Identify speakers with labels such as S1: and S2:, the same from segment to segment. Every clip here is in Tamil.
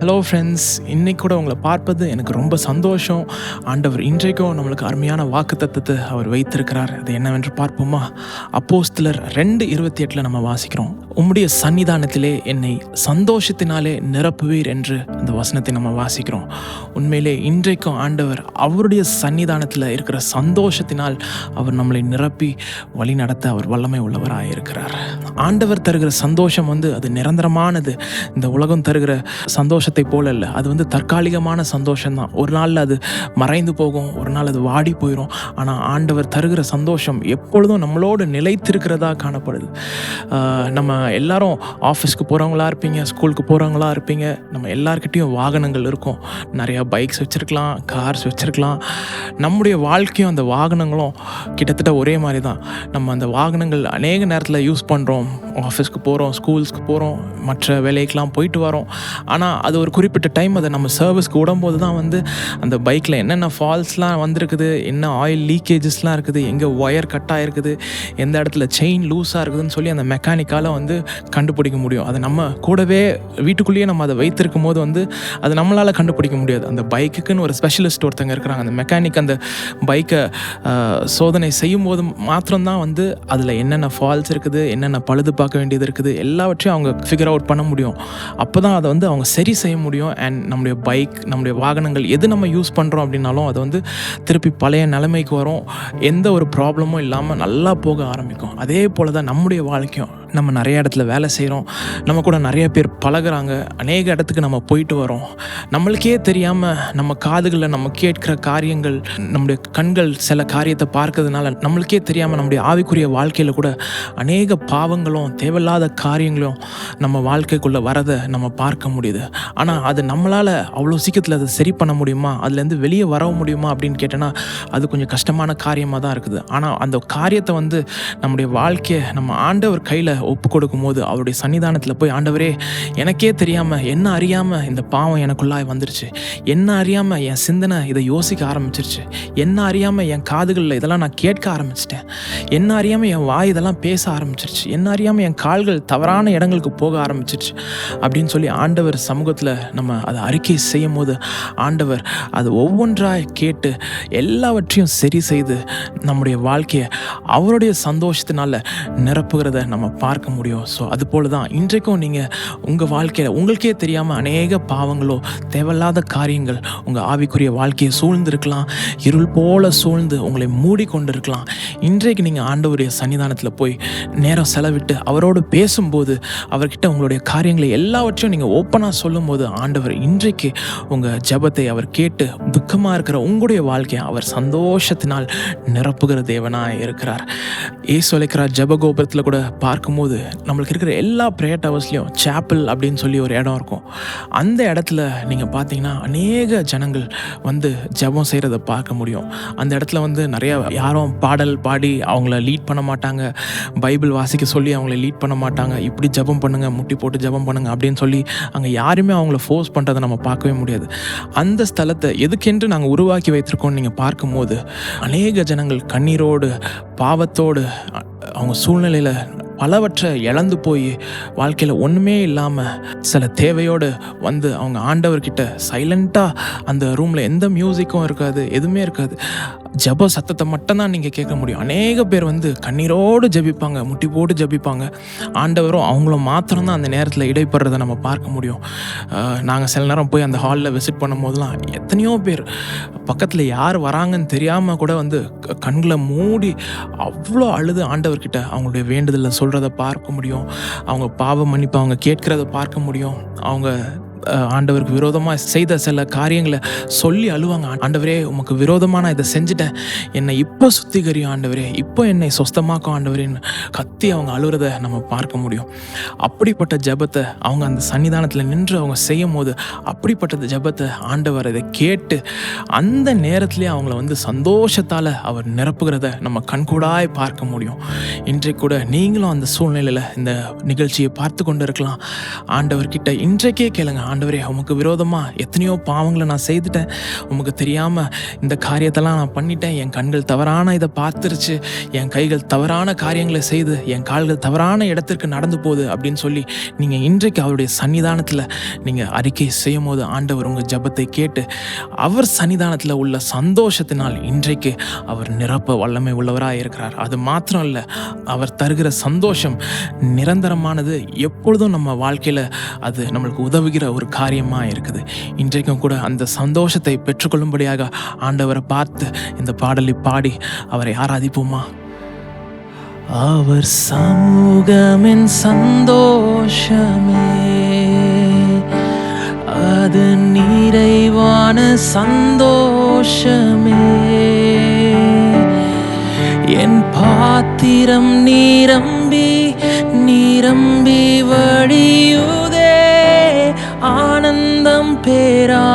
S1: ஹலோ ஃப்ரெண்ட்ஸ் இன்னைக்கு கூட உங்களை பார்ப்பது எனக்கு ரொம்ப சந்தோஷம். ஆண்டவர் இன்றைக்கும் நம்மளுக்கு அருமையான வாக்கு தத்துவத்தை அவர் வைத்திருக்கிறார். அது என்னவென்று பார்ப்போமா? அப்போஸ்திலர் ரெண்டு இருபத்தி எட்டில் நம்ம வாசிக்கிறோம். உம்முடைய சன்னிதானத்திலே என்னை சந்தோஷத்தினாலே நிரப்புவீர் என்று அந்த வசனத்தை நம்ம வாசிக்கிறோம். உண்மையிலே இன்றைக்கும் ஆண்டவர் அவருடைய சன்னிதானத்தில் இருக்கிற சந்தோஷத்தினால் அவர் நம்மளை நிரப்பி வழி நடத்த அவர் வல்லமை உள்ளவராக இருக்கிறார் ஆண்டவர் தருகிற சந்தோஷம் வந்து அது நிரந்தரமானது. இந்த உலகம் தருகிற சந்தோஷத்தை போல இல்லை அது வந்து தற்காலிகமான சந்தோஷம் தான் ஒரு நாளில் அது மறைந்து போகும். ஒரு நாள் அது வாடி போயிடும் ஆனால் ஆண்டவர் தருகிற சந்தோஷம் எப்பொழுதும் நம்மளோடு நிலைத்திருக்கிறதா காணப்படுது. நம்ம எல்லாரும் ஆஃபீஸ்க்கு போகிறவங்களா இருப்பீங்க ஸ்கூலுக்கு போகிறவங்களா இருப்பீங்க. நம்ம எல்லாருக்கிட்டேயும் வாகனங்கள் இருக்கும். நிறையா பைக்ஸ் வச்சுருக்கலாம் கார்ஸ் வச்சுருக்கலாம். நம்முடைய வாழ்க்கையும் அந்த வாகனங்களும் கிட்டத்தட்ட ஒரே மாதிரி தான் நம்ம அந்த வாகனங்கள் அநேக நேரத்தில் யூஸ் பண்ணுறோம் ஆஃபீஸ்க்கு போகிறோம் ஸ்கூல்ஸ்க்கு போகிறோம் மற்ற வேலைக்கெலாம் போயிட்டு வரோம். ஆனால் அது ஒரு குறிப்பிட்ட டைம் அதை நம்ம சர்வீஸ்க்கு விடும்போது தான் வந்து அந்த பைக்கில் என்னென்ன ஃபால்ஸ்லாம் வந்திருக்குது என்ன ஆயில் லீக்கேஜஸ்லாம் இருக்குது எங்கே ஒயர் கட் ஆகிருக்குது எந்த இடத்துல செயின் லூஸாக இருக்குதுன்னு சொல்லி அந்த மெக்கானிக்கால் வந்து வந்து கண்டுபிடிக்க முடியும். அதை நம்ம கூடவே வீட்டுக்குள்ளேயே நம்ம அதை வைத்திருக்கும் போது வந்து அது நம்மளால் கண்டுபிடிக்க முடியாது. அந்த பைக்குக்குன்னு ஒரு ஸ்பெஷலிஸ்ட் ஒருத்தங்க இருக்கிறாங்க. அந்த மெக்கானிக் அந்த பைக்கை சோதனை செய்யும் போது மாத்திரம்தான் வந்து அதில் என்னென்ன ஃபால்ஸ் இருக்குது என்னென்ன பழுது பார்க்க வேண்டியது இருக்குது எல்லாவற்றையும் அவங்க ஃபிகர் அவுட் பண்ண முடியும். அப்போ தான் அதை வந்து அவங்க சரி செய்ய முடியும். அண்ட் நம்முடைய பைக் நம்முடைய வாகனங்கள் எது நம்ம யூஸ் பண்ணுறோம் அப்படின்னாலும் அது வந்து திருப்பி பழைய நிலைமைக்கு வரும். எந்த ஒரு ப்ராப்ளமும் இல்லாமல் நல்லா போக ஆரம்பிக்கும். அதே போல் தான் நம்முடைய வாழ்க்கையும். நம்ம நிறைய இடத்துல வேலை செய்கிறோம் நம்ம கூட நிறைய பேர் பழகுறாங்க. அநேக இடத்துக்கு நம்ம போயிட்டு வரோம். நம்மளுக்கே தெரியாமல் நம்ம காதுகளில் நம்ம கேட்கிற காரியங்கள் நம்முடைய கண்கள் சில காரியத்தை பார்க்கறதுனால நம்மளுக்கே தெரியாமல் நம்முடைய ஆவிக்குரிய வாழ்க்கையில் கூட அநேக பாவங்களும் தேவையில்லாத காரியங்களும் நம்ம வாழ்க்கைக்குள்ளே வரதை நம்ம பார்க்க முடியுது. ஆனால் அது நம்மளால் அவ்வளோ சீக்கிரத்தில் அதை சரி பண்ண முடியுமா? அதுலேருந்து வெளியே வர முடியுமா? அப்படின்னு கேட்டோன்னா அது கொஞ்சம் கஷ்டமான காரியமாக தான் இருக்குது. ஆனால் அந்த காரியத்தை வந்து நம்முடைய வாழ்க்கையை நம்ம ஆண்டவர் கையில் ஒப்பு கொடுக்கும் போது அவருடைய சன்னிதானத்தில் போய் ஆண்டவரே எனக்கே தெரியாமல் என்ன அறியாமல் இந்த பாவம் எனக்குள்ளாய் வந்துருச்சு. என்ன அறியாமல் என் சிந்தனை இதை யோசிக்க ஆரம்பிச்சிருச்சு. என்ன அறியாமல் என் காதுகளில் இதெல்லாம் நான் கேட்க ஆரம்பிச்சிட்டேன். என்ன அறியாமல் என் வாய் இதெல்லாம் பேச ஆரம்பிச்சிருச்சு. என்ன அறியாமல் என் கால்கள் தவறான இடங்களுக்கு போக ஆரம்பிச்சிருச்சு. அப்படின்னு சொல்லி ஆண்டவர் சமூகத்தில் நம்ம அதை அறிக்கை செய்யும் போது ஆண்டவர் அது ஒவ்வொன்றாய் கேட்டு எல்லாவற்றையும் சரி செய்து நம்முடைய வாழ்க்கையை அவருடைய சந்தோஷத்தினால நிரப்புகிறத நம்ம பா பார்க்க முடியும். ஸோ அது போல தான் இன்றைக்கும் நீங்கள் உங்கள் வாழ்க்கையில் உங்களுக்கே தெரியாமல் அநேக பாவங்களோ தேவையில்லாத காரியங்கள் உங்கள் ஆவிக்குரிய வாழ்க்கையை சூழ்ந்திருக்கலாம். இருள் போல சூழ்ந்து உங்களை மூடிக்கொண்டு இருக்கலாம் இன்றைக்கு நீங்கள் ஆண்டவருடைய சன்னிதானத்தில் போய் நேரம் செலவிட்டு அவரோடு பேசும்போது அவர்கிட்ட உங்களுடைய காரியங்களை எல்லாவற்றையும் நீங்கள் ஓப்பனாக சொல்லும்போது ஆண்டவர் இன்றைக்கு உங்கள் ஜெபத்தை அவர் கேட்டு துக்கமாக இருக்கிற உங்களுடைய வாழ்க்கையை அவர் சந்தோஷத்தினால் நிரப்புகிற தேவனாக இருக்கிறார். ஏசு அழைக்கிற ஜெபகோபுரத்தில் கூட பார்க்கும்போது நம்மளுக்கு இருக்கிற எல்லா ப்ரேயர் டவர்ஸ்லையும் சேப்பிள் அப்படின்னு சொல்லி ஒரு இடம் இருக்கும். அந்த இடத்துல நீங்கள் பார்த்தீங்கன்னா அநேக ஜனங்கள் வந்து ஜெபம் செய்கிறத பார்க்க முடியும். அந்த இடத்துல வந்து நிறையா யாரும் பாடல் பாடி அவங்கள லீட் பண்ண மாட்டாங்க. பைபிள் வாசிக்க சொல்லி அவங்கள லீட் பண்ண மாட்டாங்க. இப்படி ஜெபம் பண்ணுங்க முட்டி போட்டு ஜெபம் பண்ணுங்க அப்படின்னு சொல்லி அங்கே யாருமே அவங்கள ஃபோர்ஸ் பண்ணுறதை நம்ம பார்க்கவே முடியாது. அந்த ஸ்தலத்தை எதுக்கென்று நாங்கள் உருவாக்கி வைத்திருக்கோம் நீங்கள் பார்க்கும்போது அநேக ஜனங்கள் கண்ணீரோடு பாவத்தோடு அவங்க சூழ்நிலையில் பலவற்றை இழந்து போய் வாழ்க்கையில் ஒன்றுமே இல்லாமல் சில தேவையோடு வந்து அவங்க ஆண்டவர்கிட்ட சைலண்ட்டாக அந்த ரூமில் எந்த மியூசிக்கும் இருக்காது எதுவுமே இருக்காது. ஜெப சத்தத்தை மட்டும்தான் நீங்கள் கேட்க முடியும். அநேக பேர் வந்து கண்ணீரோடு ஜெபிப்பாங்க முட்டி போட்டு ஜெபிப்பாங்க. ஆண்டவரும் அவங்கள மாத்திரம்தான் அந்த நேரத்தில் இடைப்படுறதை நம்ம பார்க்க முடியும். நாங்கள் சில நேரம் போய் அந்த ஹாலில் விசிட் பண்ணும் போதெல்லாம் எத்தனையோ பேர் பக்கத்தில் யார் வராங்கன்னு தெரியாமல் கூட வந்து க- கண்களை மூடி அவ்வளோ அழுது ஆண்டவர்கிட்ட அவங்களுடைய வேண்டுதலை சொல்கிறத பார்க்க முடியும். அவங்க பாவ மன்னிப்பு அவங்க கேட்கிறத பார்க்க முடியும். அவங்க ஆண்டவருக்கு விரோதமாக செய்த சில காரியங்களை சொல்லி அழுவாங்க. ஆண்டவரே உமக்கு விரோதமாக நான் இதை செஞ்சுட்டேன். என்னை இப்போ சுத்திகரியும் ஆண்டவரே. இப்போ என்னை சொஸ்தமாக்கும் ஆண்டவரேன்னு கத்தி அவங்க அழுகிறத நம்ம பார்க்க முடியும். அப்படிப்பட்ட ஜெபத்தை அவங்க அந்த சன்னிதானத்தில் நின்று அவங்க செய்யும் போது அப்படிப்பட்ட ஜெபத்தை ஆண்டவர் இதை கேட்டு அந்த நேரத்திலே அவங்கள வந்து சந்தோஷத்தால் அவர் நிரப்புகிறத நம்ம கண்கூடாய் பார்க்க முடியும். இன்றைக்கு கூட நீங்களும் அந்த சூழ்நிலையில் இந்த நிகழ்ச்சியை பார்த்து கொண்டு இருக்கலாம். ஆண்டவர்கிட்ட இன்றைக்கே கேளுங்க. ஆண்டவரே உமக்கு விரோதமாக எத்தனையோ பாவங்களை நான் செய்துட்டேன். உமக்கு தெரியாமல் இந்த காரியத்தெல்லாம் நான் பண்ணிட்டேன். என் கண்கள் தவறான இதை பார்த்துருச்சு. என் கைகள் தவறான காரியங்களை செய்து என் கால்கள் தவறான இடத்திற்கு நடந்து போகுது அப்படின்னு சொல்லி நீங்கள் இன்றைக்கு அவருடைய சன்னிதானத்தில் நீங்கள் அறிக்கை செய்யும் போது ஆண்டவர் உங்கள் ஜெபத்தை கேட்டு அவர் சன்னிதானத்தில் உள்ள சந்தோஷத்தினால் இன்றைக்கு அவர் நிரப்ப வல்லமை உள்ளவராக இருக்கிறார். அது மாத்திரம் இல்லை அவர் தருகிற சந்தோஷம் நிரந்தரமானது. எப்பொழுதும் நம்ம வாழ்க்கையில் அது நம்மளுக்கு உதவுகிற ஒரு காரியமாக இருக்குது இன்றைக்கும் கூட அந்த சந்தோஷத்தை பெற்றுக்கொள்ளும்படியாக ஆண்டவரை பார்த்து இந்த பாடலை பாடி அவரை ஆராதிப்போமா? அவர் சமூகமின் சந்தோஷமே அது நிறைவான சந்தோஷமே. என் பாத்திரம் நீரம்பி நீரம்பி வழியூ பேரானந்தமே.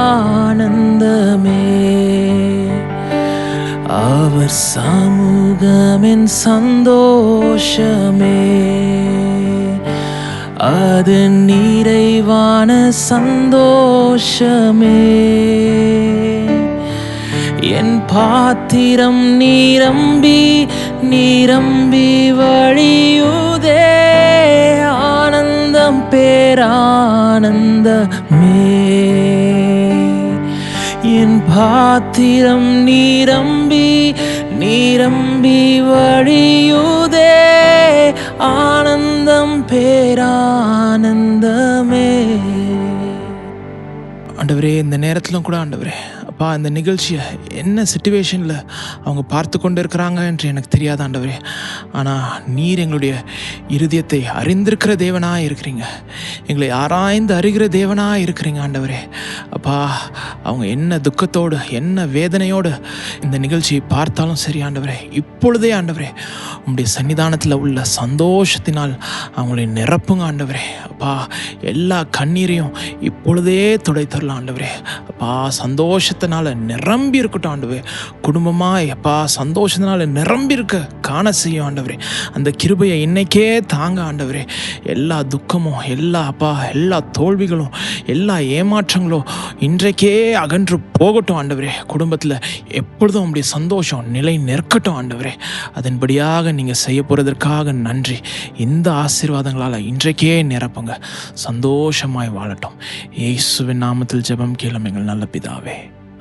S1: அவர் சமூகமின் சந்தோஷமே. அது நிறைவான சந்தோஷமே. என் பாத்திரம் நீரம்பி நீரம்பி வ மாத்திரம் நீரம்பி நீரம்பி வழியுதே. ஆனந்தம் பேரானந்தமே. ஆண்டவரே இந்த நேரத்திலும் கூட ஆண்டவரே. அப்பா இந்த நிகழ்ச்சியை என்ன சுச்சுவேஷனில் அவங்க பார்த்து கொண்டு இருக்கிறாங்க என்று எனக்கு தெரியாது ஆண்டவரே. ஆனால் நீர் எங்களுடைய இருதயத்தை அறிந்திருக்கிற தேவனாக இருக்கிறீங்க. எங்களை ஆராய்ந்து அறிகிற தேவனாக இருக்கிறீங்க ஆண்டவரே. அப்பா அவங்க என்ன துக்கத்தோடு என்ன வேதனையோடு இந்த நிகழ்ச்சியை பார்த்தாலும் சரி ஆண்டவரே. இப்பொழுதே ஆண்டவரே உங்களுடைய சன்னிதானத்தில் உள்ள சந்தோஷத்தினால் அவங்களை நிரப்புங்க ஆண்டவரே. அப்பா எல்லா கண்ணீரையும் இப்பொழுதே துடைத்தரலாம் ஆண்டவரே. அப்பா சந்தோஷத்தை சந்தோஷத்தினால நிரம்பி இருக்கட்டும் ஆண்டவரே. குடும்பமாக எப்பா சந்தோஷத்தினால நிரம்பி இருக்க காண செய்யும் ஆண்டவரே. அந்த கிருபையை இன்னைக்கே தாங்க ஆண்டவரே. எல்லா துக்கமும் எல்லா அப்பா எல்லா தோல்விகளும் எல்லா ஏமாற்றங்களும் இன்றைக்கே அகன்று போகட்டும் ஆண்டவரே. குடும்பத்தில் எப்பொழுதும் உங்களுடைய சந்தோஷம் நிலை நிற்கட்டும் ஆண்டவரே. அதன்படியாக நீங்கள் செய்ய போகிறதற்காக நன்றி. இந்த ஆசீர்வாதங்களால் இன்றைக்கே நிரப்புங்க. சந்தோஷமாய் வாழட்டும். இயேசுவின் நாமத்தில் ஜெபம் கேளும் எங்கள் நல்ல பிதாவே.